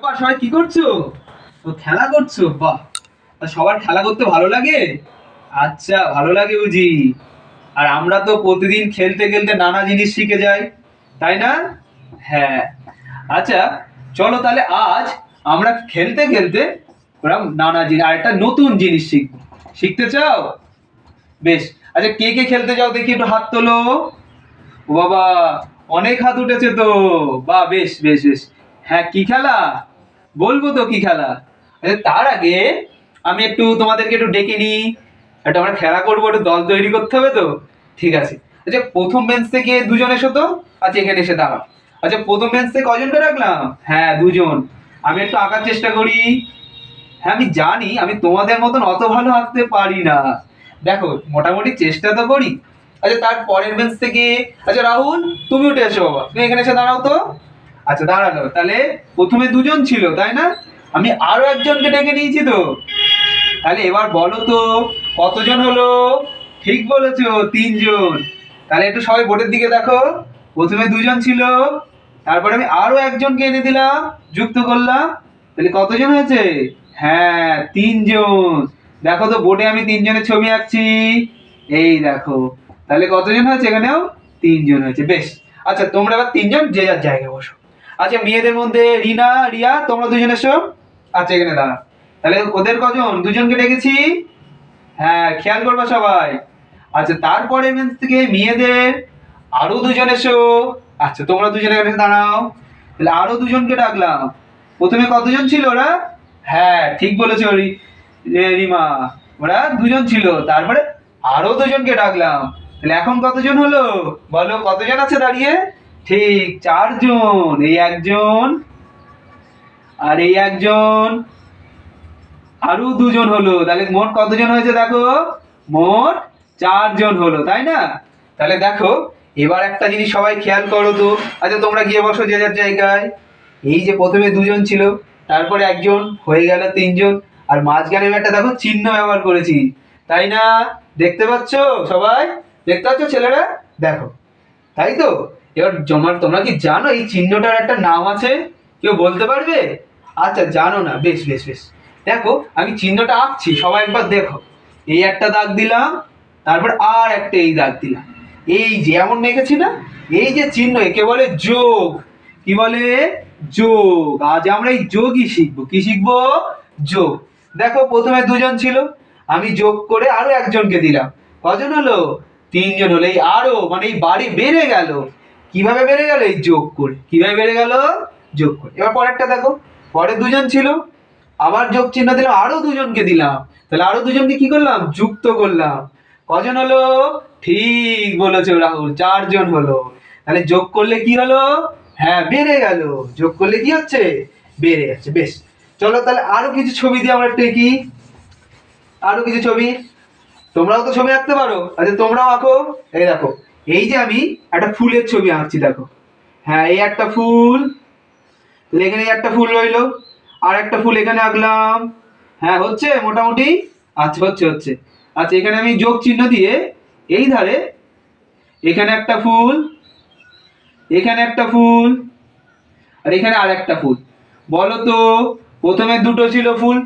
বাবা, সবাই কি করছ? ও খেলা করছ? বাহ তা সবার খেলা করতে ভালো লাগে? আচ্ছা ভালো লাগে বুঝি। আর আমরা তো প্রতিদিন খেলতে খেলতে নানা জিনিস শিখে যাই তাই না? হ্যাঁ। আচ্ছা চলো তাহলে আজ আমরা খেলতে খেলতে ওরা নানা জিনিস আর একটা নতুন জিনিস শিখব শিখতে চাও? বেশ আচ্ছা কে কে খেলতে যাও দেখি একটু হাত তোলো। ও বাবা অনেক হাত উঠেছে তো। বা বেশ বেশ বেশ। হ্যাঁ কি খেলা? বলব তো কি খেলা? আচ্ছা, তার আগে আমি একটু তোমাদেরকে একটু ডেকে নিই। একটা আমরা খেলা করব একটু দল তৈরি করতে হবে তো? ঠিক আছে। আচ্ছা প্রথম বেঞ্চ থেকে দুজন এসো তো। আচ্ছা এখানে এসে দাঁড়াও। আচ্ছা প্রথম বেঞ্চ থেকে কজনকে রাখলাম? হ্যাঁ দুজন। আমি একটু আঁকার চেষ্টা করি। হ্যাঁ আমি জানি আমি তোমাদের মতন অত ভালো আঁকতে পারি না। দেখো মোটামুটি চেষ্টা তো করি। আচ্ছা তার পরের বেঞ্চ থেকে আচ্ছা রাহুল তুমি উঠে এসো বাবা। তুমি এখানে এসে দাঁড়াও তো। আচ্ছা দাঁড়াল তাহলে প্রথমে দুজন ছিল, তাই না? আমি আরও একজনকে ডেকে নিয়েছি তো। তাহলে এবার বলো তো, কতজন হলো? ঠিক বলেছ, তিনজন। তাহলে একটু সবাই বোর্ডের দিকে দেখো। প্রথমে দুজন ছিল, তারপরে আমি আরও একজনকে এনে দিলাম, যুক্ত করলাম। তাহলে কতজন হয়েছে? হ্যাঁ তিনজন। দেখো তো, বোর্ডে আমি তিনজনের ছবি আঁকছি। এই দেখো। তাহলে কতজন হয়েছে এখানেও? তিনজন হয়েছে। বেশ। আচ্ছা তোমরা এবার তিনজন যে যার জায়গায় বসো। আচ্ছা মেয়েদের মধ্যে রিনা, রিয়া, তোমরা দুজন এসো। আচ্ছা এখানে দাঁড়া। তাহলে ওদের কজন? দুজনকে ডেকেছি। হ্যাঁ খেয়াল করবা সবাই। আচ্ছা তারপরে থেকে মেয়েদের আরও দুজন এসো। আচ্ছা তোমরা দুজনে এখানে দাঁড়াও। তাহলে আরও দুজনকে ডাকলাম। প্রথমে কতজন ছিল ওরা? হ্যাঁ ঠিক বলেছ রিমা। ওরা দুজন ছিল। তারপরে আরও দুজনকে ডাকলাম। তাহলে এখন কতজন হলো? বলো, কতজন আছে দাঁড়িয়ে? ঠিক চারজন, এই একজন আর এই একজন আরও দুজন হলো। তাহলে মোট কতজন হয়েছে দেখো? মোট চারজন হলো, তাই না? তাহলে দেখো, এবার একটা জিনিস সবাই খেয়াল করো তো। আচ্ছা তোমরা গিয়ে বসো যে যার জায়গায়। এই যে প্রথমে দুজন ছিল, তারপরে একজন, হয়ে গেল তিনজন। আর মাঝখানে একটা দেখো চিহ্ন ব্যবহার করেছি, তাই না? দেখতে পাচ্ছ সবাই? দেখতে পাচ্ছ ছেলেরা? দেখো, তাই তো? এবার জমার তোমরা কি জানো? এই চিহ্নটার একটা নাম আছে? কেউ বলতে পারবে? আচ্ছা জানো না। বেশ বেশ বেশ। দেখো, আমি চিহ্নটা আঁকছি, সবাই একবার দেখো। এই একটা দাগ দিলাম, তারপর আর একটা এই দাগ দিলাম। এই যে, এমন মেখেছি না? এই যে চিহ্ন, একে বলে যোগ। কি বলে? যোগ। আজ আমরা এই যোগই শিখব। কি শিখব? যোগ। দেখো, প্রথমে দুজন ছিল। আমি যোগ করে আরও একজনকে দিলাম। কজন হলো? তিনজন হলো। এই আরও মানে এই বাড়ি বেড়ে গেল। কীভাবে বেড়ে গেল এই যোগ করে কীভাবে বেড়ে গেল যোগ করে এবার পরেরটা দেখো। পরে দুজন ছিল, আবার যোগ চিহ্ন দিলাম, আরও দুজনকে দিলাম। তাহলে আরও দুজনকে কি করলাম? যুক্ত করলাম। কজন হলো? ঠিক বলেছ রাহুল, চারজন হলো। তাহলে যোগ করলে কি হলো? হ্যাঁ বেড়ে গেল। যোগ করলে কি হচ্ছে? বেড়ে যাচ্ছে বেশ। চলো তাহলে আরও কিছু ছবি দিয়ে আমরা এঁকি আরও কিছু ছবি। তোমরাও তো ছবি আঁকতে পারো। আচ্ছা তোমরাও আঁকো। এই দেখো এই যে আমি একটা ফুলের ছবি আঁকছি, দেখো। হ্যাঁ এই একটা ফুল, এখানে একটা ফুল রইল, আর একটা ফুল এখানে আঁকলাম। হ্যাঁ হচ্ছে? মোটামুটি? আচ্ছা হচ্ছে হচ্ছে। আচ্ছা এখানে আমি যোগ চিহ্ন দিয়ে এই ধারে এখানে একটা ফুল, এখানে একটা ফুল, আর এখানে আর একটা ফুল। বলো তো, প্রথমে দুটো ছিল ফুল,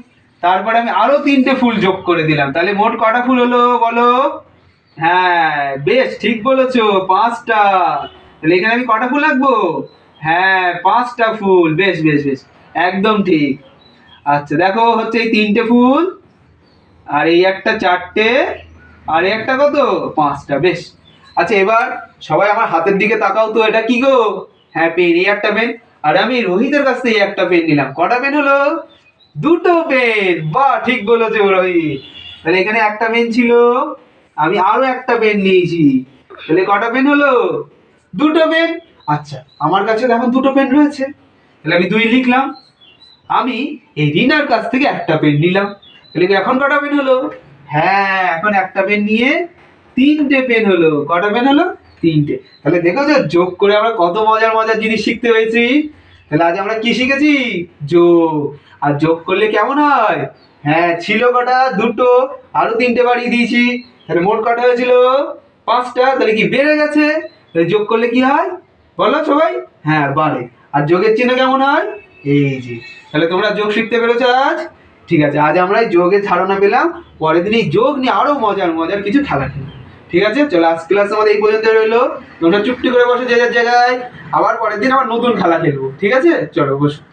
তারপরে আমি আরও তিনটে ফুল যোগ করে দিলাম। তাহলে মোট কটা ফুল হলো, বলো? হ্যাঁ বেশ, ঠিক বলেছ, পাঁচটা। তাহলে এখানে আমি কটা ফুল আঁকবো হ্যাঁ পাঁচটা ফুল, বেশ বেশ বেশ, একদম ঠিক। আচ্ছা দেখো, হচ্ছে এই তিনটে ফুল, আর এই একটা চারটে, আর এই একটা কত? পাঁচটা, বেশ। আচ্ছা এবার সবাই আমার হাতের দিকে তাকাও তো, এটা কি গো? হ্যাঁ পেন, এই একটা পেন, আর আমি রোহিতের কাছ থেকে একটা পেন নিলাম। কটা পেন হলো? দুটো পেন, বাহ, ঠিক বলেছে রোহিত। তাহলে এখানে একটা পেন ছিল আমি আরও একটা পেন নিয়েছি। তাহলে কটা পেন হলো? দুটো পেন আচ্ছা আমার কাছে এখন দুটো পেন রয়েছে। তাহলে আমি দুই লিখলাম। আমি এই রিনার কাছ থেকে একটা পেন নিলাম। তাহলে এখন কটা পেন হলো? হ্যাঁ এখন একটা পেন নিয়ে তিনটে পেন হলো। কটা পেন হলো? তিনটে। তাহলে দেখো যে যোগ করে আমরা কত মজার মজার জিনিস শিখতে হয়েছি। তাহলে আজ আমরা কি শিখেছি? যোগ। আর যোগ করলে কেমন হয়? হ্যাঁ ছিল কটা? দুটো। আরও তিনটে বাড়িয়ে দিয়েছি। তাহলে মোট কটা হয়েছিল? পাঁচটা। তাহলে কি বেড়ে গেছে? তাহলে যোগ করলে কি হয়? বলো সবাই। হ্যাঁ বাড়ে। আর যোগের চিহ্ন কেমন হয়? এই যে। তাহলে তোমরা যোগ শিখতে পেরেছ আজ? ঠিক আছে, আজ আমরা যোগের ধারণা পেলাম। পরের দিন এই যোগ নিয়ে আরও মজার মজার কিছু খেলা খেলব। ঠিক আছে? চলো আজ ক্লাস আমাদের এই পর্যন্ত রইল। তোমরা চুপটি করে বসে যে যার জায়গায়। আবার পরের দিন আবার নতুন খেলা খেলব। ঠিক আছে? চলো বসো।